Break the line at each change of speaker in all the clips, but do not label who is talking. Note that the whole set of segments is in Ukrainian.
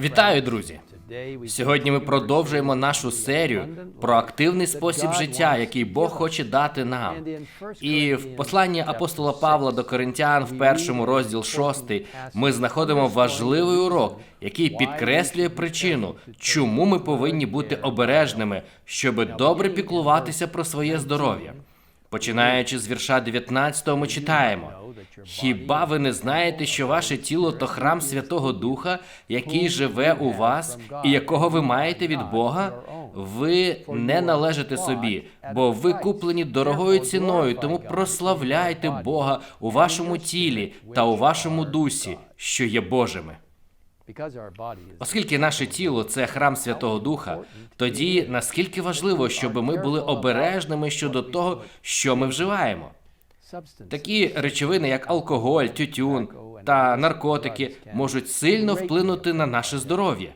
Вітаю, друзі! Сьогодні ми продовжуємо нашу серію про активний спосіб життя, який Бог хоче дати нам. І в посланні апостола Павла до Коринтян, в першому розділ 6, ми знаходимо важливий урок, який підкреслює причину, чому ми повинні бути обережними, щоб добре піклуватися про своє здоров'я. Починаючи з вірша 19, ми читаємо. Хіба ви не знаєте, що ваше тіло то храм Святого Духа, який живе у вас, і якого ви маєте від Бога? Ви не належите собі, бо ви куплені дорогою ціною, тому прославляйте Бога у вашому тілі та у вашому дусі, що є Божими. Оскільки наше тіло це храм Святого Духа, тоді наскільки важливо, щоб ми були обережними щодо того, що ми вживаємо. Такі речовини, як алкоголь, тютюн та наркотики, можуть сильно вплинути на наше здоров'я.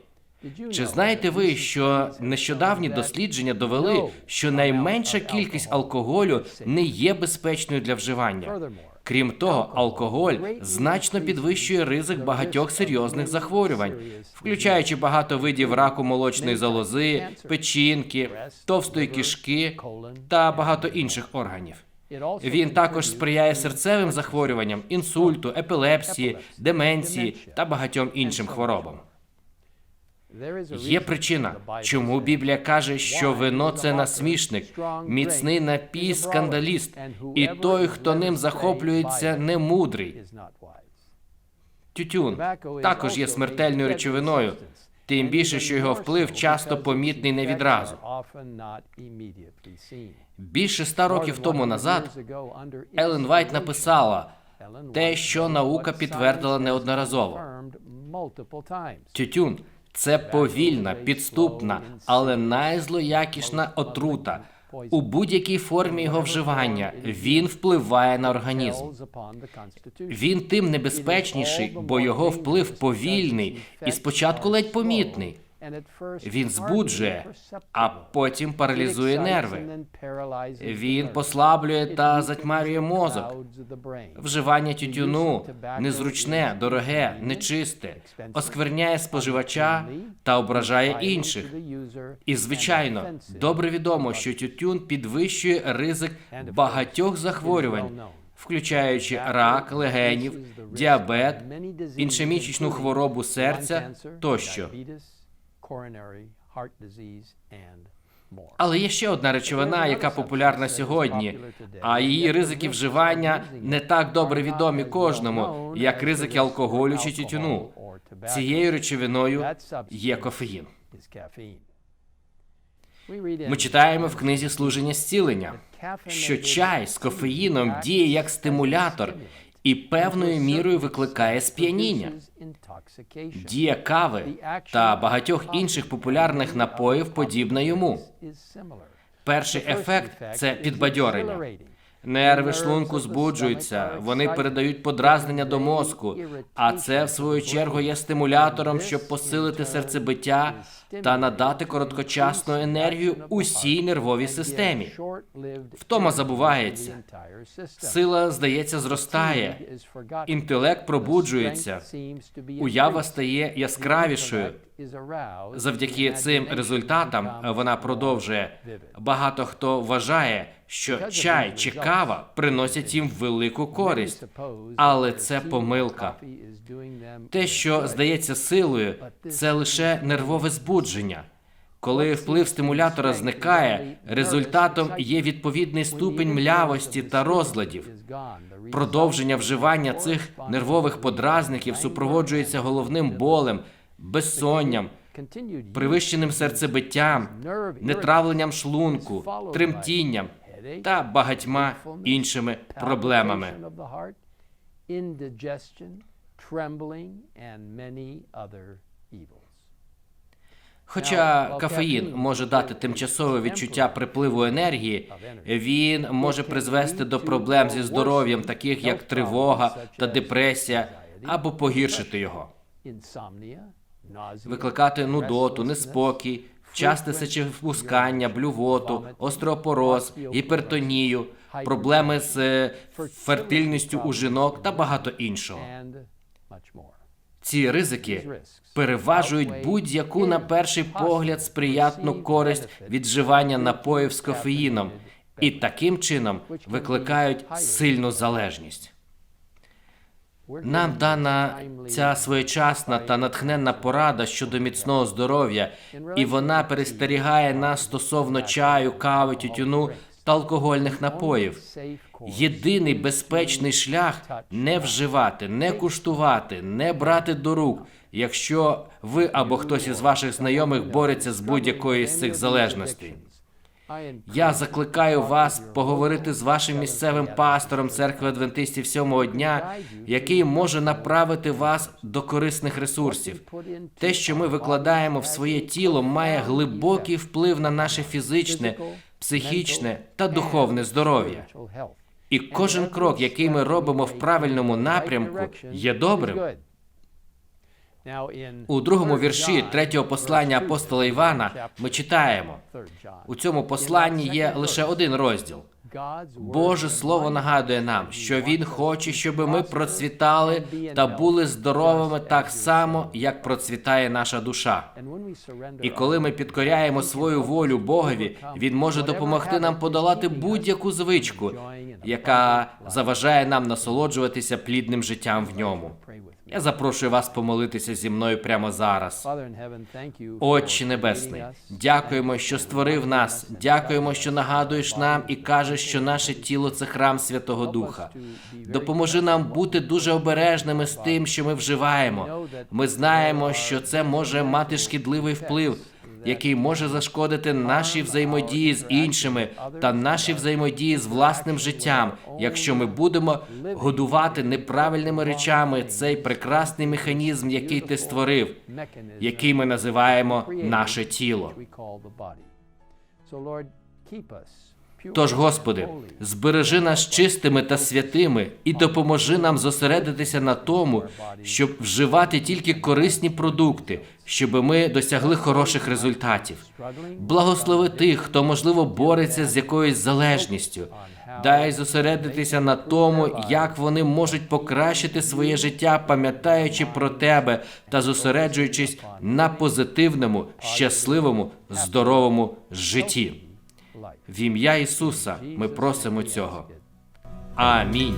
Чи знаєте ви, що нещодавні дослідження довели, що найменша кількість алкоголю не є безпечною для вживання? Крім того, алкоголь значно підвищує ризик багатьох серйозних захворювань, включаючи багато видів раку молочної залози, печінки, товстої кишки та багато інших органів. Він також сприяє серцевим захворюванням, інсульту, епілепсії, деменції та багатьом іншим хворобам. Є причина, чому Біблія каже, що вино це насмішник, міцний напій скандаліст, і той, хто ним захоплюється, не мудрий. Тютюн також є смертельною речовиною, тим більше, що його вплив часто помітний не відразу. Більше ста років тому назад Елен Вайт написала те, що наука підтвердила неодноразово. Тютюн це повільна, підступна, але найзлоякішна отрута. У будь-якій формі його вживання він впливає на організм. Він тим небезпечніший, бо його вплив повільний і спочатку ледь помітний. Він збуджує, а потім паралізує нерви. Він послаблює та затьмарює мозок. Вживання тютюну незручне, дороге, нечисте, оскверняє споживача та ображає інших. І, звичайно, добре відомо, що тютюн підвищує ризик багатьох захворювань, включаючи рак, легенів, діабет, іншемічну хворобу серця тощо. Але є ще одна речовина, яка популярна сьогодні, а її ризики вживання не так добре відомі кожному, як ризики алкоголю чи тютюну. Цією речовиною є кофеїн. Ми читаємо в книзі служення зцілення, що чай з кофеїном діє як стимулятор і певною мірою викликає сп'яніння. Дія кави та багатьох інших популярних напоїв подібна йому. Перший ефект це підбадьорення. Нерви шлунку збуджуються, вони передають подразнення до мозку, а це, в свою чергу, є стимулятором, щоб посилити серцебиття та надати короткочасну енергію усій нервовій системі. Втома забувається. Сила, здається, зростає. Інтелект пробуджується. Уява стає яскравішою. Завдяки цим результатам вона продовжує. Багато хто вважає, що чай чи кава приносять їм велику користь, але це помилка. Те, що здається силою, це лише нервове збудження. Коли вплив стимулятора зникає, результатом є відповідний ступень млявості та розладів. Продовження вживання цих нервових подразників супроводжується головним болем, безсонням, привищеним серцебиттям, нетравленням шлунку, тремтінням та багатьма іншими проблемами. Хоча кафеїн може дати тимчасове відчуття припливу енергії, він може призвести до проблем зі здоров'ям, таких як тривога та депресія, або погіршити його, викликати нудоту, неспокій, часте сечевпускання, блювоту, остеопороз, гіпертонію, проблеми з фертильністю у жінок та багато іншого. Ці ризики переважують будь-яку на перший погляд сприятну користь від вживання напоїв з кофеїном і таким чином викликають сильну залежність. Нам дана ця своєчасна та натхненна порада щодо міцного здоров'я, і вона перестерігає нас стосовно чаю, кави, тютюну та алкогольних напоїв. Єдиний безпечний шлях не вживати, не куштувати, не брати до рук, якщо ви або хтось із ваших знайомих бореться з будь-якою з цих залежностей. Я закликаю вас поговорити з вашим місцевим пастором церкви адвентистів сьомого дня, який може направити вас до корисних ресурсів. Те, що ми викладаємо в своє тіло, має глибокий вплив на наше фізичне, психічне та духовне здоров'я. І кожен крок, який ми робимо в правильному напрямку, є добрим. У другому вірші третього послання апостола Івана ми читаємо у цьому посланні є лише один розділ. Боже Слово нагадує нам, що Він хоче, щоб ми процвітали та були здоровими так само, як процвітає наша душа. І коли ми підкоряємо свою волю Богові, Він може допомогти нам подолати будь-яку звичку, яка заважає нам насолоджуватися плідним життям в ньому. Я запрошую вас помолитися зі мною прямо зараз. Отче Небесний, дякуємо, що створив нас. Дякуємо, що нагадуєш нам і кажеш, що наше тіло це храм Святого Духа. Допоможи нам бути дуже обережними з тим, що ми вживаємо. Ми знаємо, що це може мати шкідливий вплив. Який може зашкодити нашій взаємодії з іншими та нашій взаємодії з власним життям, якщо ми будемо годувати неправильними речами цей прекрасний механізм, який ти створив, який ми називаємо наше тіло. Тож, Господи, збережи нас чистими та святими і допоможи нам зосередитися на тому, щоб вживати тільки корисні продукти, щоб ми досягли хороших результатів. Благослови тих, хто можливо бореться з якоюсь залежністю. Дай зосередитися на тому, як вони можуть покращити своє життя, пам'ятаючи про тебе та зосереджуючись на позитивному, щасливому, здоровому житті. В ім'я Ісуса ми просимо цього. Амінь.